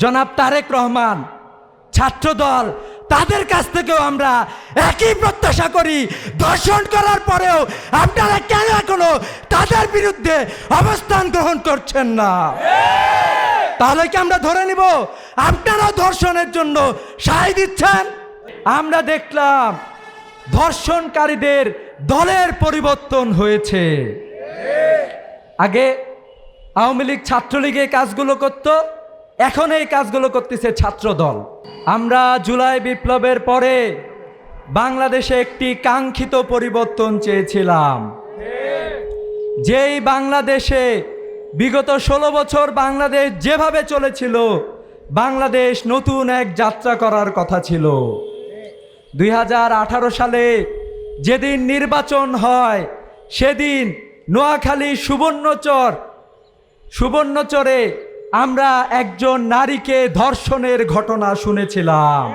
জনাব তারেক রহমান, ছাত্রদল, তাদের কাছ থেকেও আমরা একই প্রত্যাশা করি। দর্শন করার পরেও আপনারা কেন এখনও তাদের বিরুদ্ধে অবস্থান গ্রহণ করছেন না? তাহলে কি আমরা ধরে নিব? আপনারা ধর্ষণের জন্য সায় দিচ্ছেন? আমরা দেখলাম ধর্ষণকারীদের দলের পরিবর্তন হয়েছে। আগে আওয়ামী লীগ ছাত্রলীগে কাজগুলো করত এখন এই কাজগুলো করতেছে ছাত্রদল। আমরা জুলাই বিপ্লবের পরে বাংলাদেশে একটি কাঙ্ক্ষিত পরিবর্তন চেয়েছিলাম। যেই বাংলাদেশে বিগত ষোলো বছর বাংলাদেশ যেভাবে চলেছিল, বাংলাদেশ নতুন এক যাত্রা করার কথা ছিল। দুই হাজার আঠারো সালে যেদিন নির্বাচন হয়, সেদিন নোয়াখালী সুবর্ণচর, সুবর্ণচরে আমরা একজন নারীকে ধর্ষণের ঘটনা শুনেছিলাম।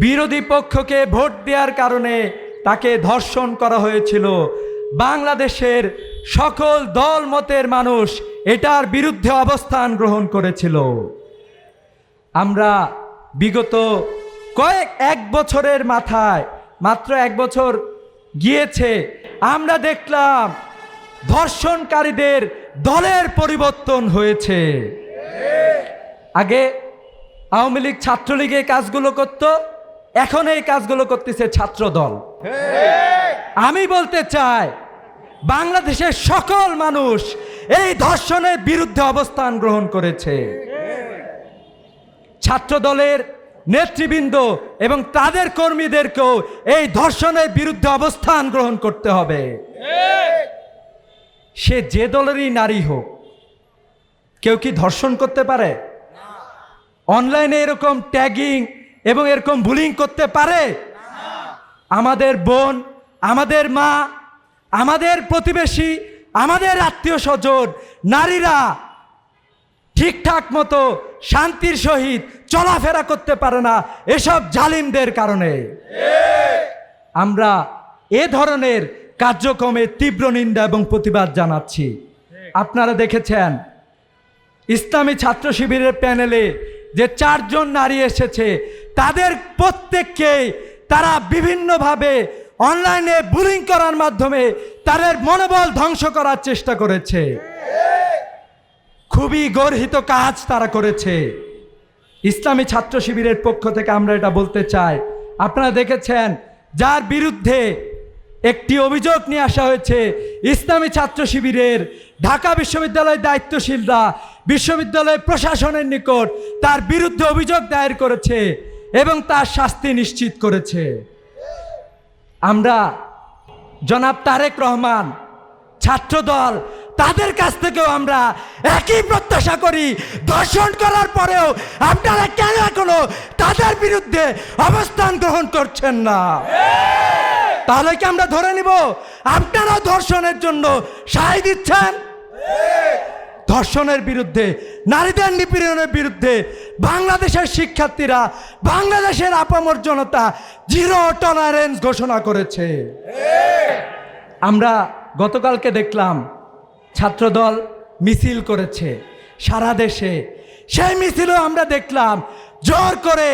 বিরোধী পক্ষকে ভোট দেওয়ার কারণে তাকে ধর্ষণ করা হয়েছিল। বাংলাদেশের সকল দল মতের মানুষ এটার বিরুদ্ধে অবস্থান গ্রহণ করেছিল। আমরা বিগত কয়েক, এক বছরের মাথায়, মাত্র এক বছর গিয়েছে, আমরা দেখলাম ধর্ষণকারীদের দলের পরিবর্তন হয়েছে। আগে আওয়ামী লীগ ছাত্রলীগ কাজগুলো করত, এখন এই কাজগুলো করতেছে ছাত্রদল। আমি বলতে চাই, বাংলাদেশের সকল মানুষ এই ধর্ষণের বিরুদ্ধে অবস্থান গ্রহণ করেছে। ছাত্র দলের নেতৃবৃন্দ এবং তাদের কর্মীদেরকেও এই ধর্ষণের বিরুদ্ধে অবস্থান গ্রহণ করতে হবে। সে যে দলেরই নারী হোক, কেউ কি ধর্ষণ করতে পারে? অনলাইনে এরকম ট্যাগিং এবং এরকম বুলিং করতে পারে? আমাদের বোন, আমাদের মা, আমাদের প্রতিবেশী, আমাদের আত্মীয় স্বজন, নারীরা ঠিকঠাক মতো শান্তির সহিত চলাফেরা করতে পারে না এসব জালিমদের কারণে। আমরা এ ধরনের কার্যক্রমে তীব্র নিন্দা এবং প্রতিবাদ জানাচ্ছি। আপনারা দেখেছেন, ইসলামী ছাত্র শিবিরের প্যানেলে যে চারজন নারী এসেছে, তাদের প্রত্যেককে তারা বিভিন্নভাবে অনলাইনে বুলিং করার মাধ্যমে তাদের মনোবল ধ্বংস করার চেষ্টা করেছে। খুবই গর্হিত কাজ তারা করেছে। ইসলামী ছাত্র শিবিরের পক্ষ থেকে আমরা এটা বলতে চাই। আপনারা দেখেছেন, যার বিরুদ্ধে একটি অভিযোগ নিয়ে আসা হয়েছে। ইসলামী ছাত্র শিবিরের ঢাকা বিশ্ববিদ্যালয়ের দায়িত্বশীলরা বিশ্ববিদ্যালয় প্রশাসনের নিকট তার বিরুদ্ধে অভিযোগ দায়ের করেছে এবং তার শাস্তি নিশ্চিত করেছে। আমরা জনাব তারেক রহমান ছাত্রদল তাদের কাছ থেকেও আমরা একই প্রত্যাশা করি। দর্শন করার পরেও আপনারা কেন এখনও তাদের বিরুদ্ধে অবস্থান গ্রহণ করছেন না? তাহলে কি আমরা ধরে নিব? আপনারা ধর্ষণের জন্য সায় দিচ্ছেন? ধর্ষণের বিরুদ্ধে, নারীদের নিপীড়নের বিরুদ্ধে বাংলাদেশের শিক্ষার্থীরা, বাংলাদেশের আপামর জনতা জিরো টলারেন্স ঘোষণা করেছে। আমরা গতকালকে দেখলাম ছাত্রদল মিছিল করেছে সারা দেশে। সেই মিছিলও আমরা দেখলাম, জোর করে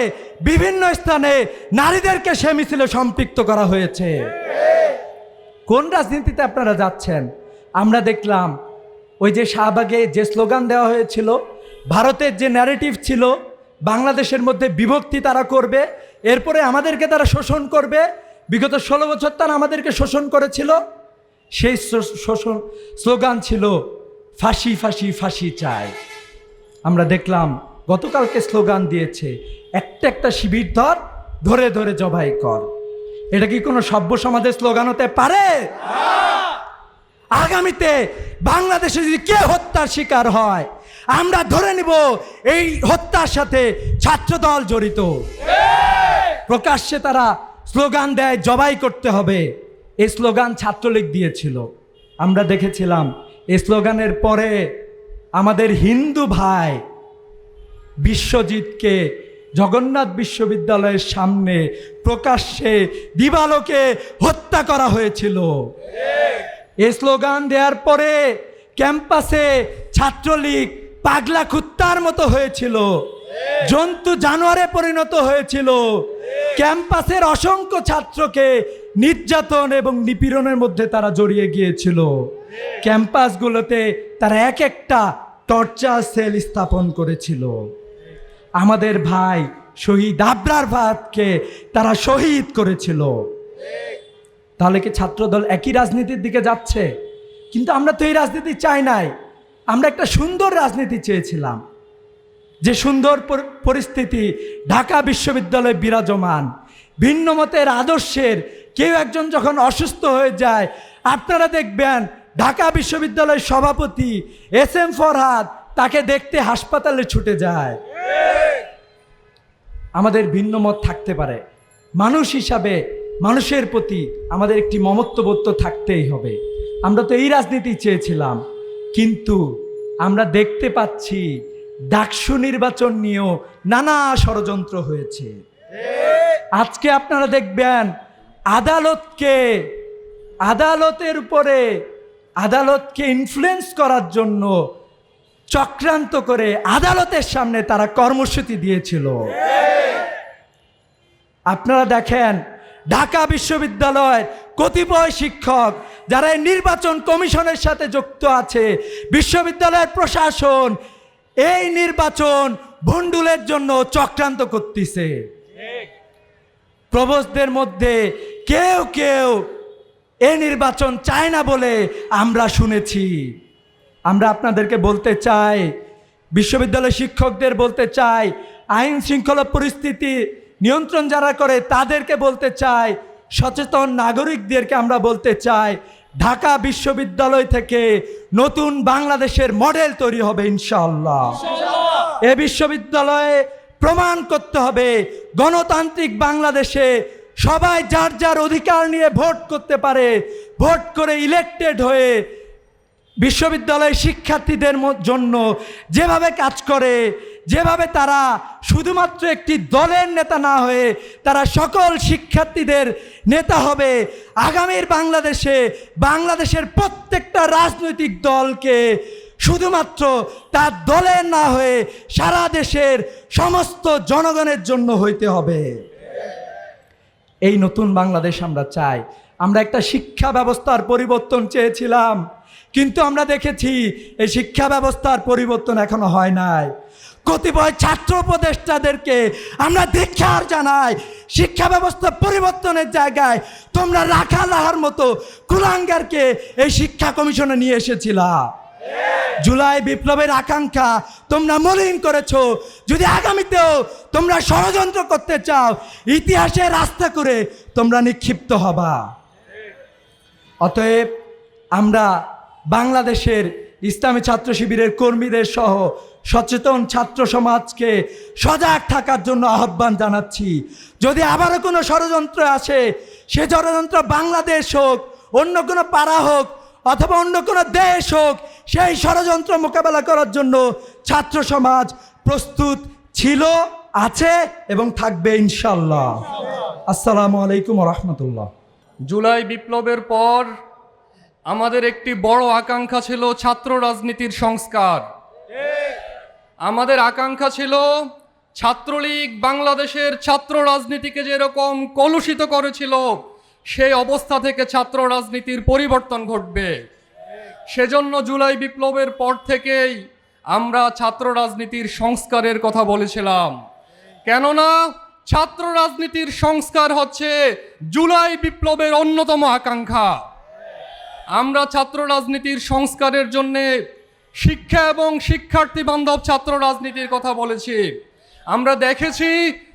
বিভিন্ন স্থানে নারীদেরকে সে মিছিলে সম্পৃক্ত করা হয়েছে। কোন রাজনীতিতে আপনারা যাচ্ছেন? আমরা দেখলাম, ওই যে শাহবাগে যে স্লোগান দেওয়া হয়েছিল, ভারতের যে ন্যারেটিভ ছিল, বাংলাদেশের মধ্যে বিভক্তি তারা করবে, এরপরে আমাদেরকে তারা শোষণ করবে, বিগত ষোলো বছর তারা আমাদেরকে শোষণ করেছিল সেই শোষণ স্লোগান ছিল, ফাঁসি ফাঁসি ফাঁসি চাই। আমরা দেখলাম, গতকালকে স্লোগান দিয়েছে, একটা একটা শিবির ধর, ধরে ধরে জবাই কর। এটা কি কোনো সভ্য সমাজের স্লোগান হতে পারে? আগামীতে বাংলাদেশে যদি কে হত্যার শিকার হয়, আমরা ধরে নিব এই হত্যার সাথে ছাত্রদল জড়িত। প্রকাশ্যে তারা স্লোগান দেয়, জবাই করতে হবে। এই স্লোগান ছাত্রলীগ দিয়েছিল। আমরা দেখেছিলাম এই স্লোগানের পরে আমাদের হিন্দু ভাই বিশ্বজিৎকে জগন্নাথ বিশ্ববিদ্যালয়ের সামনে প্রকাশ্যে দিবালোকে হত্যা করা হয়েছিল। এই স্লোগান দেওয়ার পরে ক্যাম্পাসে ছাত্রলীগ পাগলা কুত্তার মতো হয়েছিল। জন্তু জানোয়ারে পরিণত হয়েছিল। ক্যাম্পাসের অসংখ্য ছাত্রকে নির্যাতন এবং নিপীড়নের মধ্যে তারা জড়িয়ে গিয়েছিল। ক্যাম্পাসগুলোতে তারা এক একটা টর্চার সেল স্থাপন করেছিল। আমাদের ভাই শহীদ আবরার ভাতকে তারা শহীদ করেছিল। তাহলে কি ছাত্রদল একই রাজনীতির দিকে যাচ্ছে? কিন্তু আমরা তো এই রাজনীতি চাই নাই। আমরা একটা সুন্দর রাজনীতি চেয়েছিলাম। যে সুন্দর পরিস্থিতি ঢাকা বিশ্ববিদ্যালয়ে বিরাজমান, ভিন্ন মতের আদর্শের কেউ একজন যখন অসুস্থ হয়ে যায়, আপনারা দেখবেন ঢাকা বিশ্ববিদ্যালয়ের সভাপতি এস এম ফরহাদ তাকে দেখতে হাসপাতালে ছুটে যায়। আমাদের ভিন্ন মত থাকতে পারে। মানুষ হিসাবে মানুষের প্রতি আমাদের একটি মমত্ববোধ তো থাকতেই হবে। আমরা তো এই রাজনীতি চেয়েছিলাম, কিন্তু আমরা দেখতে পাচ্ছি ডাকসু নির্বাচন নিয়েও নানা ষড়যন্ত্র হয়েছে। আজকে আপনারা দেখবেন আদালতকে, আদালতের উপরে আদালতকে ইনফ্লুয়েন্স করার জন্য চক্রান্ত করে আদালতের সামনে তারা কর্মসূচি দিয়েছিল। আপনারা দেখেন, ঢাকা বিশ্ববিদ্যালয়ের কতিপয় শিক্ষক যারা নির্বাচন কমিশনের সাথে যুক্ত আছে, বিশ্ববিদ্যালয়ের প্রশাসন এই নির্বাচন ভণ্ডুলের জন্য চক্রান্ত করতেছে। প্রবোসদের মধ্যে কেউ কেউ এ নির্বাচন চায় না বলে আমরা শুনেছি। আমরা আপনাদেরকে বলতে চাই বিশ্ববিদ্যালয় শিক্ষকদের বলতে চাই, আইন শৃঙ্খলা পরিস্থিতি নিয়ন্ত্রণ যারা করে তাদেরকে বলতে চাই, সচেতন নাগরিকদেরকে আমরা বলতে চাই, ঢাকা বিশ্ববিদ্যালয় থেকে নতুন বাংলাদেশের মডেল তৈরি হবে ইনশাআল্লাহ। এ বিশ্ববিদ্যালয়ে প্রমাণ করতে হবে। গণতান্ত্রিক বাংলাদেশে সবাই যার যার অধিকার নিয়ে ভোট করতে পারে, ভোট করে ইলেক্টেড হয়ে বিশ্ববিদ্যালয়ের শিক্ষার্থীদের জন্য যেভাবে কাজ করে, যেভাবে তারা শুধুমাত্র একটি দলের নেতা না হয়ে তারা সকল শিক্ষার্থীদের নেতা হবে, আগামীর বাংলাদেশে বাংলাদেশের প্রত্যেকটা রাজনৈতিক দলকে শুধুমাত্র তার দলের না হয়ে সারা দেশের সমস্ত জনগণের জন্য হইতে হবে। এই নতুন বাংলাদেশ আমরা চাই। আমরা একটা শিক্ষা ব্যবস্থার পরিবর্তন চেয়েছিলাম, কিন্তু আমরা দেখেছি এই শিক্ষা ব্যবস্থার পরিবর্তন এখনও হয় নাই। কতিপয় ছাত্র উপদেষ্টাদেরকে আমরা দীক্ষার জানাই, শিক্ষা ব্যবস্থা পরিবর্তনের জায়গায় তোমরা রাখা লাহার মতো কুলাঙ্গারকে এই শিক্ষা কমিশনে নিয়ে এসেছিলা। জুলাই বিপ্লবের আকাঙ্ক্ষা তোমরা মলিন করেছ। যদি আগামীতেও তোমরা ষড়যন্ত্র করতে চাও, ইতিহাসে রাস্তা করে তোমরা নিক্ষিপ্ত হবা। অতএব আমরা বাংলাদেশের ইসলামী ছাত্র শিবিরের কর্মীদের সহ সচেতন ছাত্র সমাজকে সজাগ থাকার জন্য আহ্বান জানাচ্ছি। যদি আবারও কোনো ষড়যন্ত্র আসে, সে ষড়যন্ত্র বাংলাদেশ হোক, অন্য কোনো পাড়া হোক অথবা অন্য কোনো দেশ হোক, সেই ষড়যন্ত্র মোকাবেলা করার জন্য ছাত্র সমাজ প্রস্তুত ছিল, আছে এবং থাকবে ইনশাল্লাহ আসসালামু আলাইকুম রহমতুল্লাহ। জুলাই বিপ্লবের পর আমাদের একটি বড় আকাঙ্ক্ষা ছিল ছাত্র রাজনীতির সংস্কার। আমাদের আকাঙ্ক্ষা ছিল ছাত্রলীগ বাংলাদেশের ছাত্র রাজনীতিকে যেরকম কলুষিত করেছিল সেই অবস্থা থেকে ছাত্র রাজনীতির পরিবর্তন ঘটবে। সেজন্য জুলাই বিপ্লবের পর থেকেই আমরা ছাত্র রাজনীতির সংস্কারের কথা বলেছিলাম। কেননা ছাত্র রাজনীতির সংস্কার হচ্ছে জুলাই বিপ্লবের অন্যতম আকাঙ্ক্ষা। আমরা ছাত্র রাজনীতির সংস্কারের জন্যে শিক্ষা এবং শিক্ষার্থী বান্ধব ছাত্র রাজনীতির কথা বলেছি। আমরা দেখেছি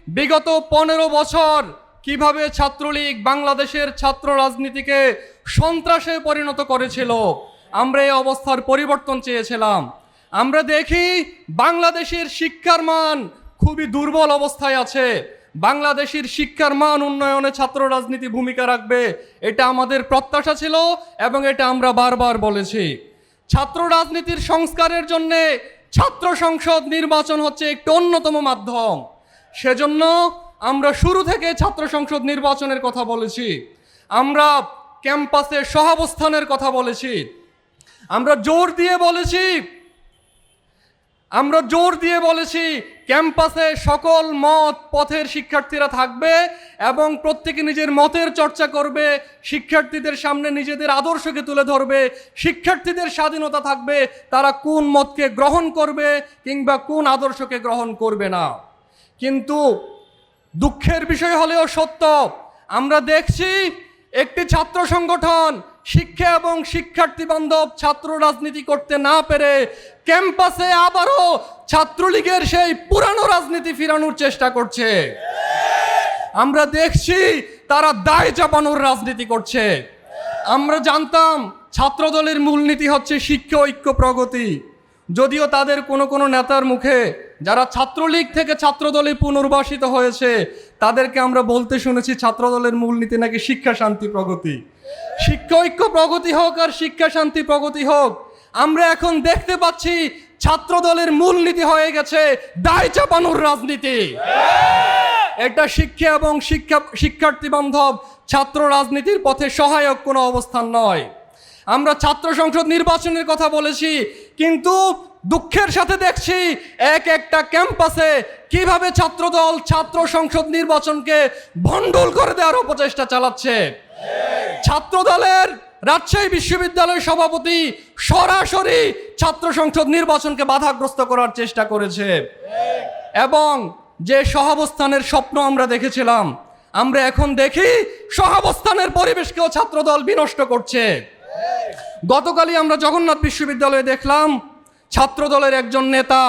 বিগত পনেরো বছর কীভাবে ছাত্রলীগ বাংলাদেশের ছাত্র রাজনীতিকে সন্ত্রাসে পরিণত করেছিল? আমরা এই অবস্থার পরিবর্তন চেয়েছিলাম। আমরা দেখি বাংলাদেশের শিক্ষার মান খুবই দুর্বল অবস্থায় আছে। বাংলাদেশের শিক্ষার মান উন্নয়নে ছাত্র রাজনীতি ভূমিকা রাখবে, এটা আমাদের প্রত্যাশা ছিল এবং এটা আমরা বারবার বলেছি। ছাত্র রাজনীতির সংস্কারের জন্যে ছাত্র সংসদ নির্বাচন হচ্ছে একটি অন্যতম মাধ্যম। সেজন্য আমরা শুরু থেকে ছাত্র সংসদ নির্বাচনের কথা বলেছি। আমরা ক্যাম্পাসে সহাবস্থানের কথা বলেছি। আমরা জোর দিয়ে বলেছি। আমরা জোর দিয়ে বলেছি, ক্যাম্পাসে সকল মত পথের শিক্ষার্থীরা থাকবে এবং প্রত্যেকে নিজের মতের চর্চা করবে, শিক্ষার্থীদের সামনে নিজেদের আদর্শকে তুলে ধরবে, শিক্ষার্থীদের স্বাধীনতা থাকবে, তারা কোন মতকে গ্রহণ করবে কিংবা কোন আদর্শকে গ্রহণ করবে না। কিন্তু দুঃখের বিষয় হলেও সত্য। আমরা দেখছি একটি ছাত্র সংগঠন শিক্ষা এবং শিক্ষার্থী বান্ধব ছাত্র রাজনীতি করতে না পেরে ক্যাম্পাসে আবারও ছাত্রলীগের সেই পুরানো রাজনীতি ফিরানোর চেষ্টা করছে। আমরা দেখছি তারা দায় চাপানোর রাজনীতি করছে। আমরা জানতাম ছাত্রদলের মূলনীতি হচ্ছে শিক্ষা ঐক্য প্রগতি। যদিও তাদের কোনো কোনো নেতার মুখে যারা ছাত্রলীগ থেকে ছাত্রদলে পুনর্বাসিত হয়েছে, তাদেরকে আমরা বলতে শুনেছি ছাত্রদলের মূলনীতি নাকি শিক্ষা শান্তি প্রগতি। শিক্ষা ঐক্য প্রগতি হোক আর শিক্ষা শান্তি প্রগতি হোক, আমরা এখন দেখতে পাচ্ছি ছাত্রদলের মূলনীতি হয়ে গেছে দায় চাপানোর রাজনীতি। এটা শিক্ষা এবং শিক্ষা, শিক্ষার্থী বান্ধব ছাত্র রাজনীতির পথে সহায়ক কোনো অবস্থান নয়। আমরা ছাত্র সংসদ নির্বাচনের কথা বলেছি, কিন্তু দুঃখের সাথে দেখছি এক একটা ক্যাম্পাসে কীভাবে ছাত্রদল, ছাত্র সংসদ নির্বাচনকে ভণ্ডুল করে দেওয়ার অপচেষ্টা চালাচ্ছে। ছাত্রদলের রাজশাহী বিশ্ববিদ্যালয়ের সভাপতি সরাসরি ছাত্র সংসদ নির্বাচনকে বাধাগ্রস্ত করার চেষ্টা করেছে। এবং যে সহাবস্থানের স্বপ্ন আমরা দেখেছিলাম, আমরা এখন দেখি সহাবস্থানের পরিবেশকেও ছাত্রদল বিনষ্ট করছে। গতকালই আমরা জগন্নাথ বিশ্ববিদ্যালয়ে দেখলাম ছাত্রদলের একজন নেতা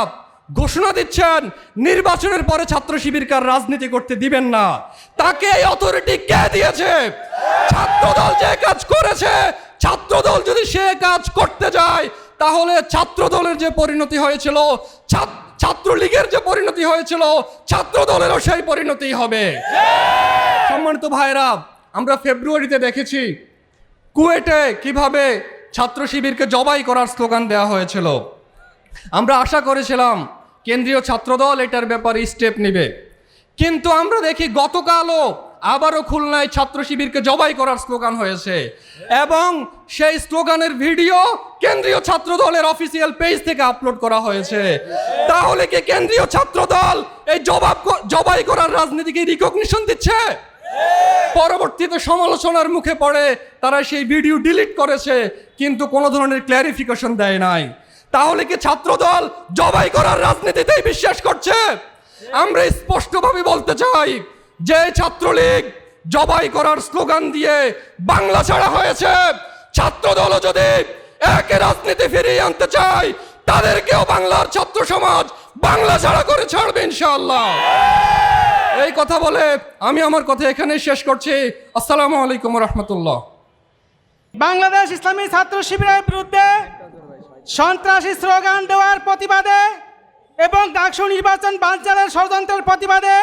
ঘোষণা দিচ্ছেন, নির্বাচনের পরে ছাত্র শিবিরকার রাজনীতি করতে দিবেন না। তাকে এই অথরিটি কে দিয়েছে? ছাত্রদল যে কাজ করেছে, ছাত্রদল যদি সে কাজ করতে যায়, তাহলে ছাত্রদলের যে পরিণতি হয়েছিল ছাত্র ছাত্রলীগের যে পরিণতি হয়েছিল ছাত্র দলেরও সেই পরিণতি হবে। সম্মানিত ভাইরা আমরা ফেব্রুয়ারিতে দেখেছি কুয়েটে কীভাবে ছাত্র শিবিরকে জবাই করার স্লোগান দেওয়া হয়েছিল। আমরা আশা করেছিলাম কেন্দ্রীয় ছাত্রদল এটার ব্যাপারে স্টেপ নেবে। কিন্তু আমরা দেখি গতকালও আবারও খুলনায় ছাত্র শিবিরকে জবাই করার স্লোগান হয়েছে। এবং সেই স্লোগানের ভিডিও কেন্দ্রীয় ছাত্র দলের অফিসিয়াল পেজ থেকে আপলোড করা হয়েছে। তাহলে কি কেন্দ্রীয় ছাত্র দল এই জবাব জবাই করার রাজনীতিকে রিকগনিশন দিচ্ছে? পরবর্তীতে সমালোচনার মুখে পড়ে তারা সেই ভিডিও ডিলিট করেছে, কিন্তু কোনো ধরনের ক্ল্যারিফিকেশন দেয় নাই। তাহলে কি ছাত্রদল জবাই করার রাজনীতিতেই বিশ্বাস করছে? আমরা স্পষ্টভাবে বলতে চাই, যে ছাত্রলীগ জবাই করার স্লোগান দিয়ে বাংলা ছাড়া হয়েছে। ছাত্রদলও যদি একে রাজনীতি ফিরিয়ে আনতে চাই তাদেরকেও বাংলার ছাত্র সমাজ বাংলা ছাড়া করে ছাড়বে ইনশাআল্লাহ। এই কথা বলে আমি আমার কথা এখানেই শেষ করছি। আসসালামু আলাইকুম রহমতুল্লাহ। বাংলাদেশ ইসলামী ছাত্র শিবিরের বিরুদ্ধে সন্ত্রাসী স্লোগান দেওয়ার প্রতিবাদে এবং ডাকসু নির্বাচন বানচালের ষড়যন্ত্রের প্রতিবাদে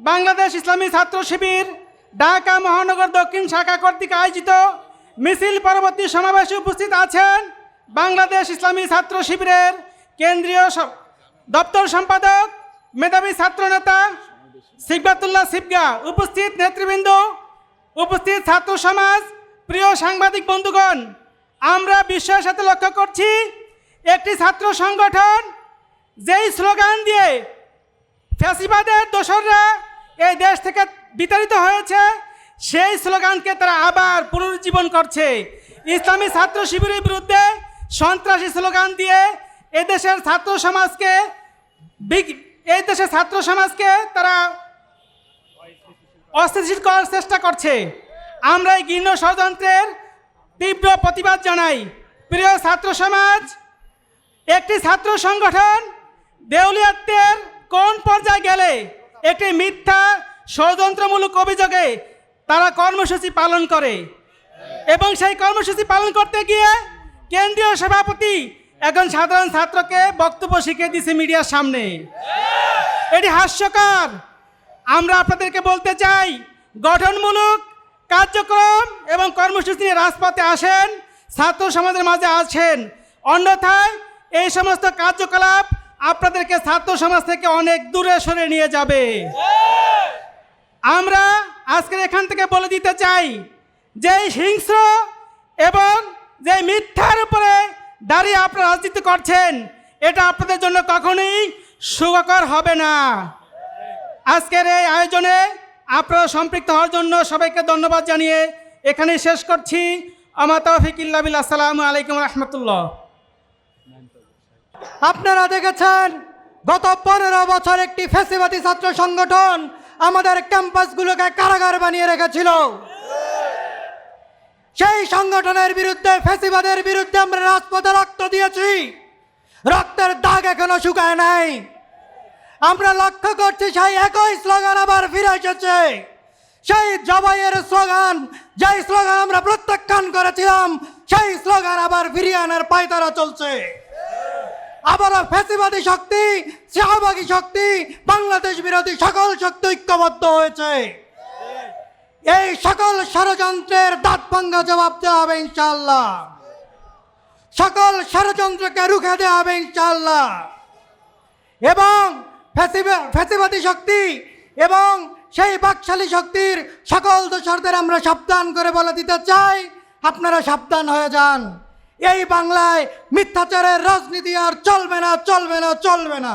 বাংলাদেশ ইসলামী ছাত্র শিবির ঢাকা মহানগর দক্ষিণ শাখা কর্তৃক আয়োজিত মিছিল পরবর্তী সমাবেশে উপস্থিত আছেন বাংলাদেশ ইসলামী ছাত্র শিবিরের কেন্দ্রীয় দপ্তর সম্পাদক, মেধাবী ছাত্র নেতা সিকবাতুল্লাহ সিবগা। উপস্থিত নেতৃবৃন্দ, উপস্থিত ছাত্র সমাজ, প্রিয় সাংবাদিক বন্ধুগণ আমরা বিশ্বের সাথে লক্ষ্য করছি, একটি ছাত্র সংগঠন যেই স্লোগান দিয়ে ফ্যাসিবাদের দোসররা এই দেশ থেকে বিতাড়িত হয়েছে, সেই স্লোগানকে তারা আবার পুনরুজ্জীবন করছে। ইসলামী ছাত্র শিবিরের বিরুদ্ধে সন্ত্রাসী স্লোগান দিয়ে এদেশের ছাত্র সমাজকে এই দেশের ছাত্র সমাজকে তারা অস্থিতিশীল করার চেষ্টা করছে। আমরা এই ঘৃণ্য ষড়যন্ত্রের তীব্র প্রতিবাদ জানাই। প্রিয় ছাত্র সমাজ, একটি ছাত্র সংগঠন দেউলিয়াত্বের কোন পর্যায়ে গেলে একটি মিথ্যা, ষড়যন্ত্রমূলক অভিযোগে তারা কর্মসূচি পালন করে? এবং সেই কর্মসূচি পালন করতে গিয়ে কেন্দ্রীয় সভাপতি একজন সাধারণ ছাত্রকে বক্তব্য শিখিয়ে দিছে মিডিয়ার সামনে। এটি হাস্যকর। আমরা আপনাদেরকে বলতে চাই, গঠনমূলক কার্যক্রম এবং কর্মসূচি নিয়ে রাজপথে আসেন, ছাত্র সমাজের মাঝে আসেন। অন্যথায় এই সমস্ত কার্যকলাপ আপনাদেরকে ছাত্র সমাজ থেকে অনেক দূরে সরে নিয়ে যাবে। আমরা আজকে এখান থেকে বলে দিতে চাই যে হিংস্র এবং যে মিথ্যার উপরে দাঁড়িয়ে আপনারা রাজনীতি করছেন, এটা আপনাদের জন্য কখনোই সুখকর হবে না। আজকের এই আয়োজনে আপনারা সম্পৃক্ত হওয়ার জন্য সবাইকে ধন্যবাদ জানিয়ে এখানেই শেষ করছি। আমার তৌফিক ইল্লাবিল আসসালামু আলাইকুম রহমতুল্লাহ। আপনারা দেখেছেন, গত পনেরো বছর একটি ফেসিবাদী ছাত্র সংগঠন আমাদের ক্যাম্পাসগুলোকে কারাগার বানিয়ে রেখেছিল। সেই সংগঠনের বিরুদ্ধে, ফেসিবাদের বিরুদ্ধে আমরা রাজপথে রক্ত দিয়েছি। রক্তের দাগ এখনও শুকায় নাই। আমরা লক্ষ্য করছি সেই একই স্লোগান আবার ফিরে এসেছে। সেই জবাইয়ের স্লোগান, যেই স্লোগান আমরা প্রত্যাখ্যান করেছিলাম, সেই স্লোগান আবার ফিরিয়ে আনার পায়তারা চলছে। আবারও ফ্যাসিবাদী শক্তি, শাহবাগী শক্তি, বাংলাদেশ বিরোধী সকল শক্তি ঐক্যবদ্ধ হয়েছে। এই সকল ষড়যন্ত্রের দাঁত ভাঙ্গা জবাব দেওয়া হবে ইনশাল্লাহ সকল ষড়যন্ত্রকে রুখে দেওয়া হবে ইনশাল্লাহ এবং ফ্যাসিবাদী শক্তি এবং সেই বাকশালী শক্তির সকল দোষরদের আমরা সাবধান করে বলে দিতে চাই। আপনারা সাবধান হয়ে যান। এই বাংলায় মিথ্যাচারের রাজনীতি আর চলবে না চলবে না চলবে না।